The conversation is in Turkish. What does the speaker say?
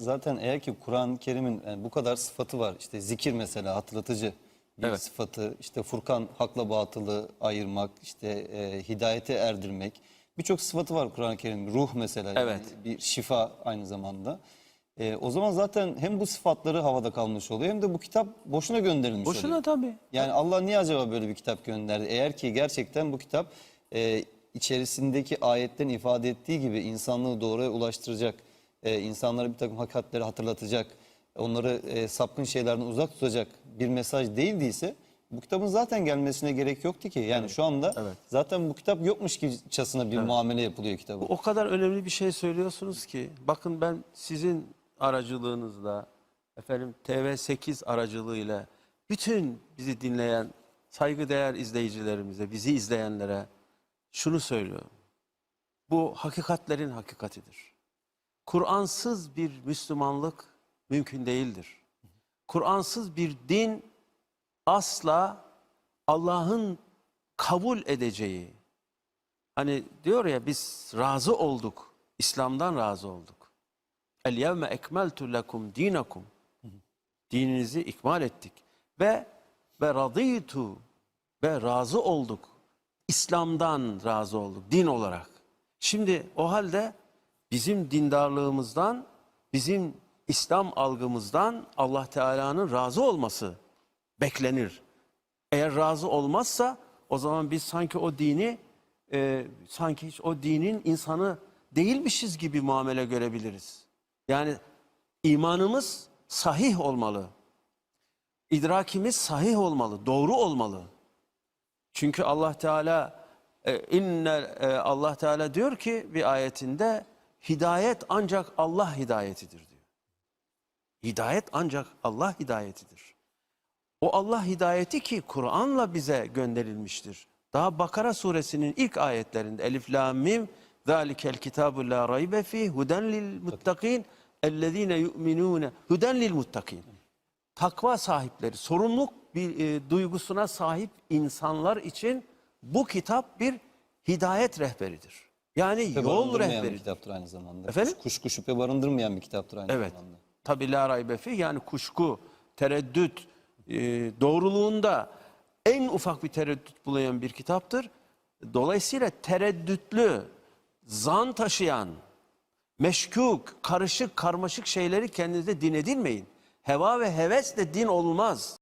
zaten eğer ki Kur'an-ı Kerim'in yani bu kadar sıfatı var. İşte zikir mesela hatırlatıcı bir Evet. sıfatı. işte Furkan hakla batılı ayırmak, işte e, hidayete erdirmek. Birçok sıfatı var Kur'an-ı Kerim'in. Ruh mesela yani Evet. bir şifa aynı zamanda. E, o zaman zaten hem bu sıfatları havada kalmış oluyor hem de bu kitap boşuna gönderilmiş oluyor. Boşuna tabii. Yani Allah niye acaba böyle bir kitap gönderdi? Eğer ki gerçekten bu kitap e, içerisindeki ayetlerin ifade ettiği gibi insanlığı doğruya ulaştıracak, e, insanlara bir takım hakikatleri hatırlatacak, onları e, sapkın şeylerden uzak tutacak bir mesaj değildiyse bu kitabın zaten gelmesine gerek yoktu ki. Yani şu anda evet. zaten bu kitap yokmuş gibicasına bir muamele yapılıyor kitaba. O kadar önemli bir şey söylüyorsunuz ki. Bakın ben sizin aracılığınızla, efendim TV8 aracılığıyla bütün bizi dinleyen saygıdeğer izleyicilerimize, bizi izleyenlere şunu söylüyorum. Bu hakikatlerin hakikatidir. Kur'ansız bir Müslümanlık mümkün değildir. Kur'ansız bir din asla Allah'ın kabul edeceği, Hani diyor ya biz razı olduk. İslam'dan razı olduk. El yevme ekmeltu lekum dinakum. Dininizi ikmal ettik. Ve ve raditu ve razı olduk. İslam'dan razı olduk din olarak. Şimdi o halde bizim dindarlığımızdan, bizim İslam algımızdan Allah Teala'nın razı olması beklenir. Eğer razı olmazsa o zaman biz sanki o dini e, sanki hiç o dinin insanı değilmişiz gibi muamele görebiliriz. Yani imanımız sahih olmalı. İdrakimiz sahih olmalı, doğru olmalı. Çünkü Allah Teala e, inne e, Allah Teala diyor ki bir ayetinde hidayet ancak Allah hidayetidir diyor. Hidayet ancak Allah hidayetidir. O Allah hidayeti ki Kur'an'la bize gönderilmiştir. Daha Bakara suresinin ilk ayetlerinde Elif Lam Mim Zalikel kitabu la raybe fi huden lil muttakin ellezine yu'minune huden lil muttakin. Takva sahipleri, sorumluluk bir e, duygusuna sahip insanlar için bu kitap bir hidayet rehberidir. Yani Şüphe yol barındırmayan bir rehberidir. kitaptır aynı zamanda. Efendim? Kuşku şüphe barındırmayan bir kitaptır aynı Evet. zamanda. Tabi la raybe fih yani kuşku, tereddüt, e, doğruluğunda en ufak bir tereddüt bulayan bir kitaptır. Dolayısıyla tereddütlü, zan taşıyan, meşkuk, karışık, karmaşık şeyleri kendinize din edinmeyin. Heva ve hevesle din olmaz.